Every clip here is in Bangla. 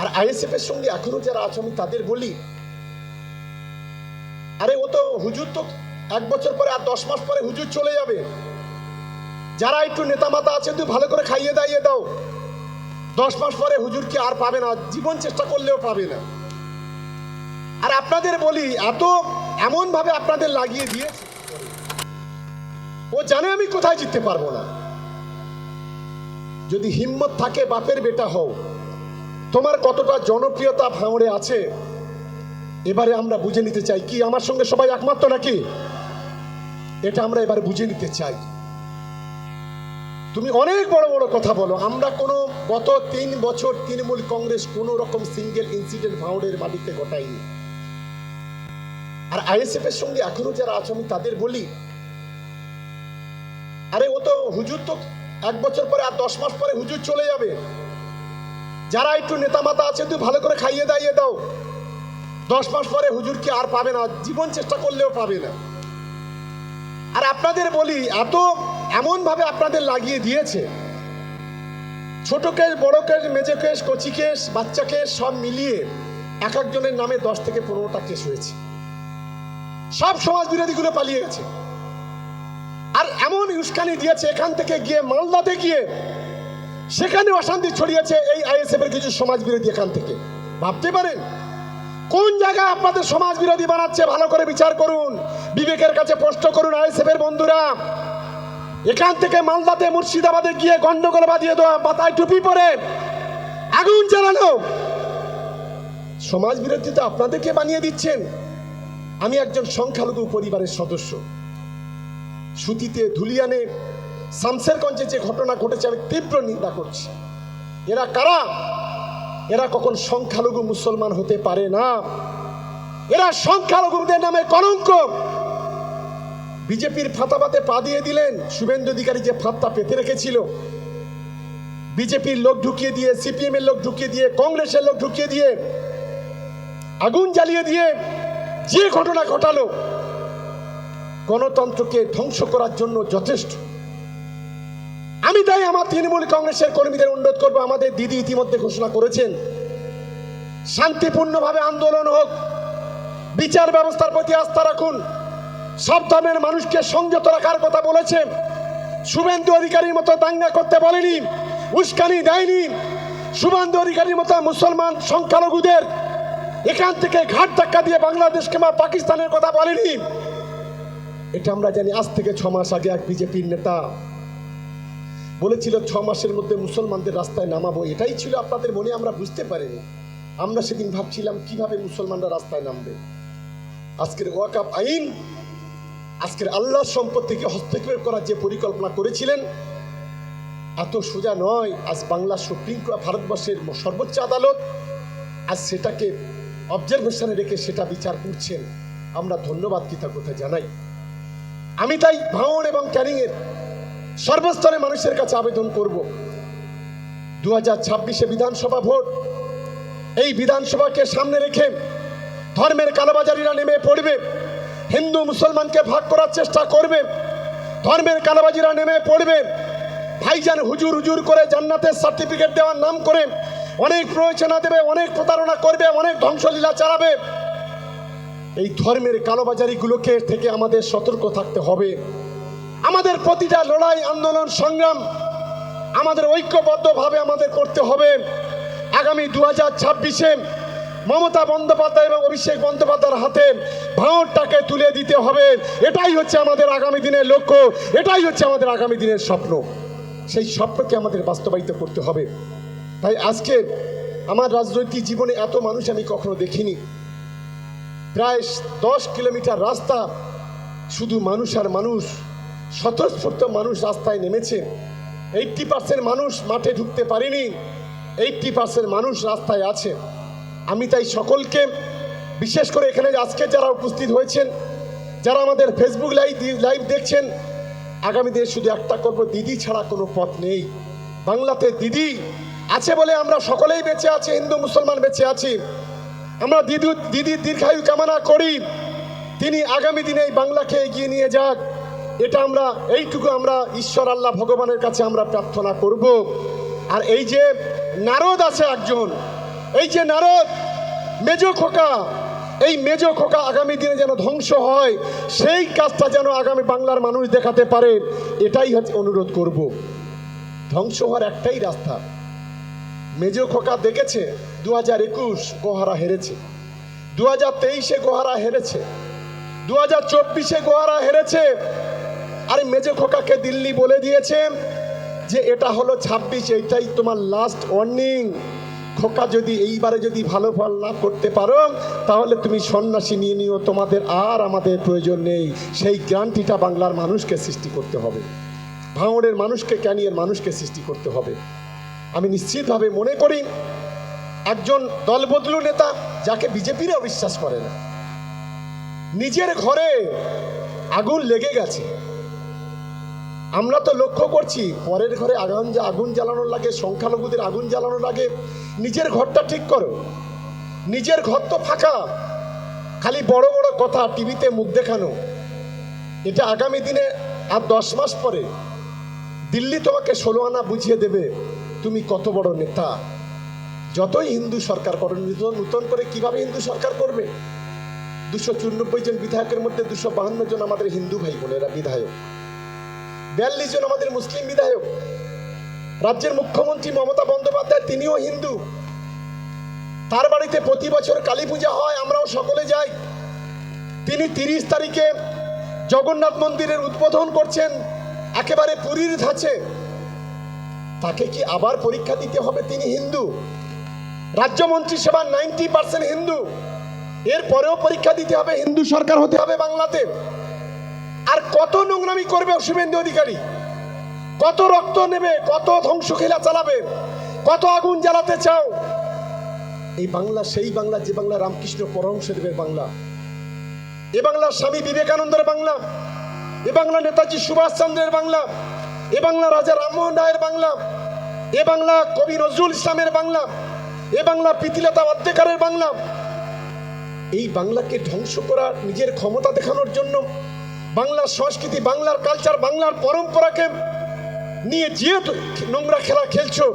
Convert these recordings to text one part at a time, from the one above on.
আর আইএসএফ এর সঙ্গে এখনও যারা আছে, আমি তাদের বলি, আরে ও তো হুজুর তো এক বছর পরে আর দশ মাস পরে হুজুর চলে যাবে। যারা একটু নেতা মাতা আছে তুই ভালো করে খাইয়ে দাইয়ে দাও। দশ মাস পরে হুজুরকে আর পাবে না, জীবন চেষ্টা করলেও পাবে না। আর আপনাদের বলি, এত এমন ভাবে আপনাদের লাগিয়ে দিয়ে, ও জানে আমি কোথায় জিততে পারব না। যদি হিম্মত থাকে, বাপের বেটা হও। তোমার কতটা জনপ্রিয়তা ভাঙড়ে আছে? এবারে আমরা বুঝে নিতে চাই, কি আমার সঙ্গে সবাই একমাত্র নাকি? এটা আমরা এবারে বুঝে নিতে চাই। তুমি অনেক বড় বড় কথা বলো, আমরা কোনো গত তিন বছর তৃণমূল কংগ্রেস কোনো রকম সিঙ্গেল ইনসিডেন্ট ভাঙড়ের বাড়িতে ঘটায়নি। আর আইএসএফ এর সঙ্গে এখনও যারা আছে, আমি তাদের বলি, আরে ও তো হুজুর তো এক বছর পরে আর দশ মাস পরে হুজুর চলে যাবে। যারা একটু নেতা মাতা আছে তুই ভালো করে খাইয়ে দাইয়ে দাও। দশ মাস পরে হুজুরকে আর পাবে না? জীবন চেষ্টা করলেও পাবে না। আর আপনাদের বলি, এত এমন ভাবে আপনাদের লাগিয়ে দিয়েছে। ছোট কেস বড় কেস মেজে কেস কচি কেস বাচ্চা কেস সব মিলিয়ে এক একজনের নামে দশ থেকে পনেরোটা কেস হয়েছে। সব সমাজ বিরোধীগুলো পালিয়ে গেছে। আর এমন উস্কানি দিয়েছে, এখান থেকে গিয়ে মালদাতে গিয়ে সেখানে অশান্তি ছড়িয়েছে এই আইএসএফ এর কিছু সমাজ বিরোধী এখান থেকে। ভাবতে পারেন? কোন জায়গায় আপনাদের সমাজ বিরোধী বানাচ্ছে? ভালো করে বিচার করুন। বিবেকের কাছে প্রশ্ন করুন আইএসএফ এর বন্ধুরা। এখান থেকে মালদাতে, মুর্শিদাবাদে গিয়ে গন্ডগোল বাঁধিয়ে দেওয়া, পাতায় টুপি পরে আগুন জ্বালানো। সমাজ বিরোধী তো আপনাদেরকে বানিয়ে দিচ্ছেন। আমি একজন সংখ্যালঘু পরিবারের সদস্য। সুতিতে ধুলিয়ানে শামসেরগঞ্জে যে ঘটনা ঘটেছে, আমি তীব্র নিন্দা করছি। এরা কারা? এরা কখন সংখ্যালঘু মুসলমান হতে পারে না? এরা সংখ্যালঘুদের নামে কলঙ্ক। বিজেপির ফাতাপাতে পা দিয়ে দিলেন। শুভেন্দু অধিকারী যে ফাঁদটা পেতে রেখেছিল, বিজেপির লোক ঢুকিয়ে দিয়ে সিপিএম এর লোক ঢুকিয়ে দিয়ে, কংগ্রেসের লোক ঢুকিয়ে দিয়ে, আগুন জ্বালিয়ে দিয়ে যে ঘটনা ঘটালো, গণতন্ত্রকে ধ্বংস করার জন্য যথেষ্ট। আমি তাই আমার তৃণমূল কংগ্রেসের কর্মীদের অনুরোধ করব, আমাদের দিদি ইতিমধ্যে ঘোষণা করেছেন, শান্তিপূর্ণভাবে আন্দোলন হোক, বিচার ব্যবস্থার প্রতি আস্থা রাখুন। সব ধর্মের মানুষকে সংযত রাখার কথা বলেছে শুভেন্দু অধিকারীর মতো দাঙ্গা করতে বলেনি, উস্কানি দেয়নি। শুভেন্দু অধিকারীর মতো মুসলমান সংখ্যালঘুদের এখান থেকে ঘাট ধাক্কা দিয়ে বাংলাদেশ কিংবা পাকিস্তানের কথা বলেনি। এটা আমরা জানি, আজ থেকে ছ মাস আগে এক বিজেপির নেতা বলেছিল, ছ মাসের মধ্যে মুসলমানদের রাস্তায় নামাবো। এটাই ছিল আপনাদের মনে, আমরা বুঝতে পারিনি। আমরা সেদিন ভাবছিলাম, কীভাবে মুসলমানরা রাস্তায় নামবে? আজকের ওয়াকাপ আইন, আজকের আল্লাহর সম্পত্তিকে হস্তক্ষেপ করার যে পরিকল্পনা করেছিলেন, এত সোজা নয়। আজ বাংলা সুপ্রিম কোর্ট, ভারতবর্ষের সর্বোচ্চ আদালত, আজ সেটাকে অবজারভেশনে রেখে সেটা বিচার করছেন। আমরা ধন্যবাদ, কৃতজ্ঞতা জানাই। আমি তাই ভাঙড় এবং ক্যানিংয়ের সর্বস্তরে মানুষের কাছে আবেদন করব। দু হাজার ছাব্বিশে বিধানসভা ভোট। এই বিধানসভাকে সামনে রেখে ধর্মের কালোবাজারিরা নেমে পড়বে। হিন্দু মুসলমানকে ভাগ করার চেষ্টা করবে। ধর্মের কালোবাজিরা নেমে পড়বে। ভাইজান হুজুর হুজুর করে জান্নাতের সার্টিফিকেট দেওয়ার নাম করে অনেক প্রয়োজনা দেবে, অনেক প্রতারণা করবে, অনেক ধ্বংসলীলা চালাবে। এই ধর্মের কালোবাজারিগুলোকে থেকে আমাদের সতর্ক থাকতে হবে। আমাদের প্রতিটা লড়াই, আন্দোলন, সংগ্রাম আমাদের ঐক্যবদ্ধভাবে আমাদের করতে হবে। আগামী দু হাজার ছাব্বিশে মমতা বন্দ্যোপাধ্যায় এবং অভিষেক বন্দ্যোপাধ্যায়ের হাতে ভাঁড়টাকে তুলে দিতে হবে। এটাই হচ্ছে আমাদের আগামী দিনের লক্ষ্য, এটাই হচ্ছে আমাদের আগামী দিনের স্বপ্ন। সেই স্বপ্নকে আমাদের বাস্তবায়িত করতে হবে। তাই আজকে আমার রাজনৈতিক জীবনে এত মানুষ আমি কখনো দেখিনি। প্রায় দশ কিলোমিটার রাস্তা শুধু মানুষ আর মানুষ। স্বতঃস্ফূর্ত মানুষ রাস্তায় নেমেছে। এইটটি পার্সেন্ট মানুষ মাঠে ঢুকতে পারেনি। এইটটি পার্সেন্ট মানুষ রাস্তায় আছে। আমি তাই সকলকে, বিশেষ করে এখানে আজকে যারা উপস্থিত হয়েছেন, যারা আমাদের ফেসবুক লাইভ লাইভ দেখছেন, আগামী দিনে শুধু একটা করব, দিদি ছাড়া কোনো পথ নেই। বাংলাতে দিদি আছে বলে আমরা সকলেই বেঁচে আছি, হিন্দু, মুসলমান বেঁচে আছি। আমরা দিদু দিদির দীর্ঘায়ু কামনা করি। তিনি আগামী দিনে এই বাংলাকে এগিয়ে নিয়ে যাক। এটা আমরা, এইটুকু আমরা ঈশ্বর, আল্লাহ, ভগবানের কাছে আমরা প্রার্থনা করব। আর এই যে নারদ আছে একজন, এই যে নারদ, মেজো খোকা, এই মেজো খোকা আগামী দিনে যেন ধ্বংস হয়, সেই কাজটা যেন আগামী বাংলার মানুষ দেখাতে পারে, এটাই হচ্ছে অনুরোধ করব। ধ্বংস হওয়ার একটাই রাস্তা। মেজো খোকা দেখেছে দু হাজার একুশ গোহারা হেরেছে দু হাজার তেইশে গোহারা হেরেছে দু হাজার চব্বিশে গোহারা হেরেছে আরে মেজে খোকাকে দিল্লি বলে দিয়েছে যে এটা হলো ছাব্বিশ, এইটাই তোমার লাস্ট ওয়ার্নিং খোকা যদি এইবারে যদি ভালো ফল না করতে পারো, তাহলে তুমি সন্ন্যাসী নিয়ে নিও, তোমাদের আর আমাদের প্রয়োজন নেই। সেই গ্রান্টিটা বাংলার মানুষকে সৃষ্টি করতে হবে। ভাঙড়ের মানুষকে, ক্যানিয়ের মানুষকে সৃষ্টি করতে হবে। আমি নিশ্চিতভাবে মনে করি, একজন দলবদলু নেতা যাকে বিজেপির অবিশ্বাস করে না, নিজের ঘরে আগুন লেগে গেছে। আমরা তো লক্ষ্য করছি, পরের ঘরে আগুন আগুন জ্বালানোর লাগে, সংখ্যালঘুদের আগুন জ্বালানোর লাগে, নিজের ঘরটা ঠিক করো। নিজের ঘর তো ফাঁকা। খালি বড় বড় কথা টিভিতে মুখ দেখানো। এটা আগামী দিনে আর দশ মাস পরে দিল্লি তোমাকে ষোলো আনা বুঝিয়ে দেবে, তুমি কত বড় নেতা। যতই হিন্দু সরকার করো নূতন নূতন করে কীভাবে হিন্দু সরকার করবে? দুশো চুরানব্বই জন বিধায়কের মধ্যে দুশো বাহান্ন জন আমাদের হিন্দু ভাই বোনেরা বিধায়ক। বিয়াল্লিশ জন আমাদের মুসলিম বিধায়ক, রাজ্যের মুখ্যমন্ত্রী মমতা বন্দ্যোপাধ্যায়, তিনিও হিন্দু। তার বাড়িতে প্রতি বছর কালী পূজা হয়, আমরাও সকলে যাই। তিনি তিরিশ তারিখে জগন্নাথ মন্দিরের উদ্বোধন করছেন, একেবারে পুরীর ধাঁচে। তাকে কি আবার পরীক্ষা দিতে হবে? তিনি হিন্দু। রাজ্যমন্ত্রী সেবা নাইনটি পার্সেন্ট হিন্দু। এর পরেও পরীক্ষা দিতে হবে, হিন্দু সরকার হতে হবে বাংলাতে। আর কত নোংরামি করবে শুভেন্দু অধিকারী? কত রক্ত নেবে, কত ধ্বংস খেলা চালাবে, কত আগুন জ্বালাতে চাও? এই বাংলা, সেই বাংলা, যে বাংলা রামকৃষ্ণ পরমশদেবের বাংলা। এ বাংলা স্বামী বিবেকানন্দের বাংলা। এ বাংলা নেতাজি সুভাষচন্দ্রের বাংলা। এ বাংলা রাজা রামমোহন রায়ের বাংলা। এ বাংলা কবি নজরুল ইসলামের বাংলা। এ বাংলা প্রীতিলতা অধ্যেকারের বাংলা। এই বাংলাকে ধ্বংস করা নিজের ক্ষমতা দেখানোর জন্য বাংলার সংস্কৃতি, বাংলার কালচার বাংলার পরম্পরাকে নিয়ে যেহেতু নোংরা খেলা খেলছো,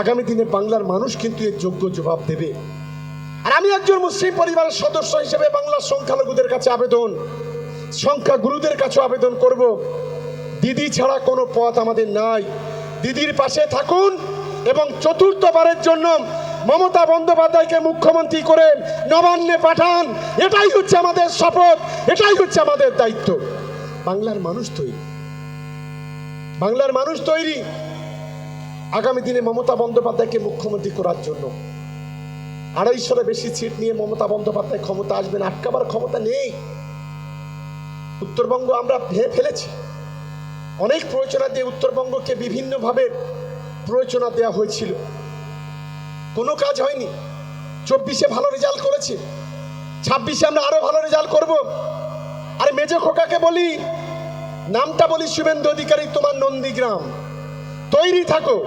আগামী দিনে বাংলার মানুষ কিন্তু এর যোগ্য জবাব দেবে। আর আমি একজন মুসলিম পরিবারের সদস্য হিসেবে বাংলার সংখ্যালঘুদের কাছে আবেদন সংখ্যা গুরুদের কাছে আবেদন করব। দিদি ছাড়া কোনো পথ আমাদের নাই। দিদির পাশে থাকুন এবং চতুর্থবারের জন্য মমতা বন্দ্যোপাধ্যায়কে মুখ্যমন্ত্রী করে নবান্নে পাঠান। এটাই হচ্ছে আমাদের শপথ, এটাই হচ্ছে আমাদের দায়িত্ব। বাংলার মানুষ তৈরি। বাংলার মানুষ তৈরি। আগামী দিনে মমতা বন্দ্যোপাধ্যায়কে মুখ্যমন্ত্রী করার জন্য। আড়াইশোর বেশি সিট নিয়ে মমতা বন্দ্যোপাধ্যায় ক্ষমতা আসবেন আটকাবার ক্ষমতা নেই। উত্তরবঙ্গ আমরা ভেঙে ফেলেছি। অনেক প্রয়োজনা দিয়ে উত্তরবঙ্গকে বিভিন্নভাবে প্রয়োজনা দেওয়া হয়েছিল। কোনো কাজ হয়নি। চব্বিশে ভালো রেজাল্ট করেছে। ছাব্বিশে আমরা আরও ভালো রেজাল্ট করব। আর মেজো খোকাকে বলি, নামটা বলি শুভেন্দু অধিকারী, তোমার নন্দীগ্রাম। তৈরি থাকো।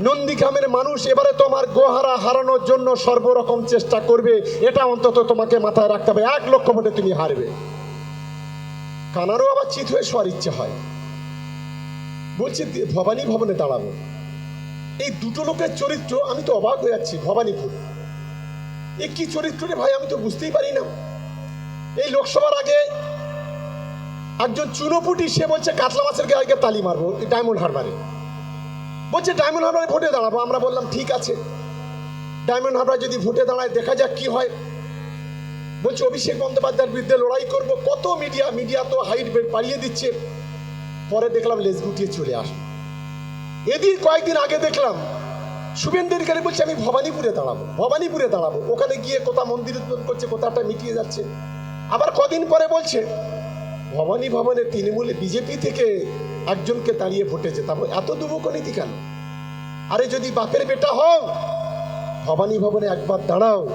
নন্দীগ্রামের মানুষ এবারে তোমার গোহারা হারানোর জন্য সর্বরকম চেষ্টা করবে। এটা অন্তত তোমাকে মাথায় রাখতে হবে। এক লক্ষ ভোটে তুমি হারবে। কানারও আবার চিত হয়ে শোয়ার ইচ্ছে হয়। বলছি, ভবানী ভবনে দাঁড়াবো। এই দুটো লোকের চরিত্র আমি তো অবাক হয়ে যাচ্ছি, ভবানীপুর। এ কি চরিত্র রে ভাই, আমি তো বুঝতেই পারি না। এই লোকসভার আগে একজন চুনোপুটি, সে বলছে, কাতলা মাছের গায়ে তালি মারবো ডায়মন্ড হারবারে। বলছে, ডায়মন্ড হারবারে ভোটে দাঁড়াবো। আমরা বললাম, ঠিক আছে। ডায়মন্ড হারবার যদি ভোটে দাঁড়ায়, দেখা যাক কি হয়। বলছে, অভিষেক বন্দ্যোপাধ্যায়ের বিরুদ্ধে লড়াই করব। কত মিডিয়া মিডিয়া তো হাইট পাড়িয়ে দিচ্ছে। পরে দেখলাম লেজ গুটিয়ে চলে আসে এদিন কয়েকদিন আগে দেখলাম শুভেন্দু অধিকারী বলছে, আমি ভবানীপুরে দাঁড়াবো ভবানীপুরে দাঁড়াবো। ওখানে গিয়ে কোথা মন্দির উদ্বোধন করছে কোথাটা মিটিয়ে যাচ্ছে। আবার কদিন পরে বলছে, ভবানী ভবনে তৃণমূলে বিজেপি থেকে একজনকে দাঁড়িয়ে ভোটে যেতাম এত দুবক নীতি কেন? আরে, যদি বাপের বেটা হও, ভবানী ভবনে একবার দাঁড়াও।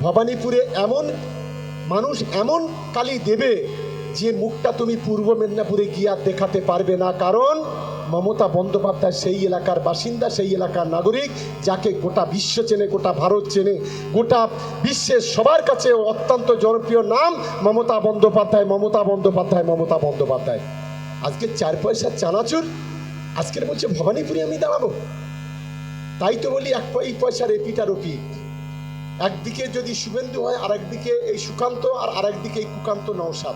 ভবানীপুরে এমন মানুষ, এমন কালি দেবে, যে মুখটা তুমি পূর্ব মেদিনীপুরে গিয়ে দেখাতে পারবে না। কারণ মমতা বন্দ্যোপাধ্যায় সেই এলাকার বাসিন্দা, সেই এলাকার নাগরিক, যাকে গোটা বিশ্ব চেনে, গোটা ভারত চেনে, গোটা বিশ্বের সবার কাছে অত্যন্ত জনপ্রিয় নাম মমতা বন্দ্যোপাধ্যায় মমতা বন্দ্যোপাধ্যায় মমতা বন্দ্যোপাধ্যায়। আজকে চার পয়সা চানাচুর, আজকের বলছে ভবানীপুরে আমি দাঁড়াবো। তাই তো বলি এক প- এই পয়সার এপিট ওপিট একদিকে যদি শুভেন্দু হয় আর একদিকে এই সুকান্ত, আর আরেকদিকে এই কুকান্ত নৌসাদ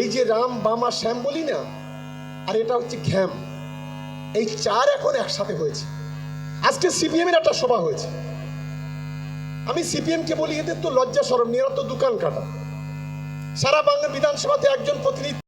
এই যে রাম, বামা শ্যাম বলি না, আর এটা হচ্ছে ঘ্যাম। এই চার এখন একসাথে হয়েছে। আজকে সিপিএম এর একটা সভা হয়েছে। আমি সিপিএম কে বলি, এদের তো লজ্জা সরম নিয়ে তো দোকান কাটা। সারা বাংলা বিধানসভাতে একজন প্রতিনিধি